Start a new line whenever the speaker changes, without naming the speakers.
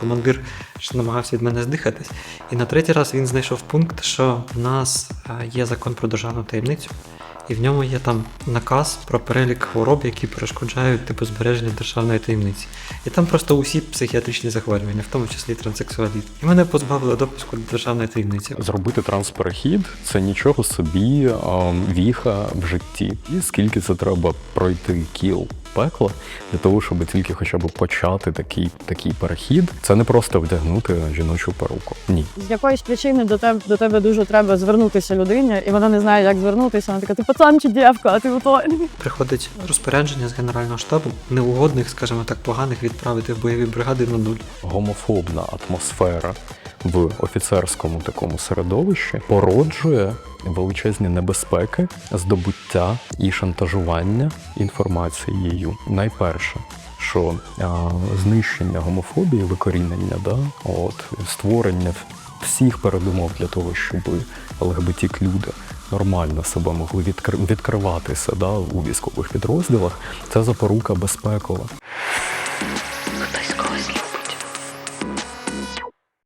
Командир ще намагався від мене здихатись. І на третій раз він знайшов пункт, що в нас е, є закон про державну таємницю, і в ньому є там наказ про перелік хвороб, які перешкоджають типу збереження державної таємниці. І там просто усі психіатричні захворювання, в тому числі трансексуаліт. І мене позбавили допуску до державної таємниці.
Зробити трансперехід це нічого собі а, віха в житті. І скільки це треба пройти кіл пекла для того, щоб тільки хоча б почати такий, такий перехід. Це не просто вдягнути жіночу перуку. Ні.
З якоїсь причини до тебе до тебе дуже треба звернутися людині, і вона не знає, як звернутися. Вона така, ти пацан чи дівка, а ти ото.
Приходить розпорядження з Генерального штабу неугодних, скажімо так, поганих відправити в бойові бригади на нуль.
Гомофобна атмосфера в офіцерському такому середовищі породжує величезні небезпеки здобуття і шантажування інформацією. Найперше, що а, знищення гомофобії, викорінення, да, от, створення всіх передумов для того, щоб ЛГБТік люди нормально себе могли відкр- відкриватися да, у військових підрозділах, це запорука безпекова.
Хтось когось.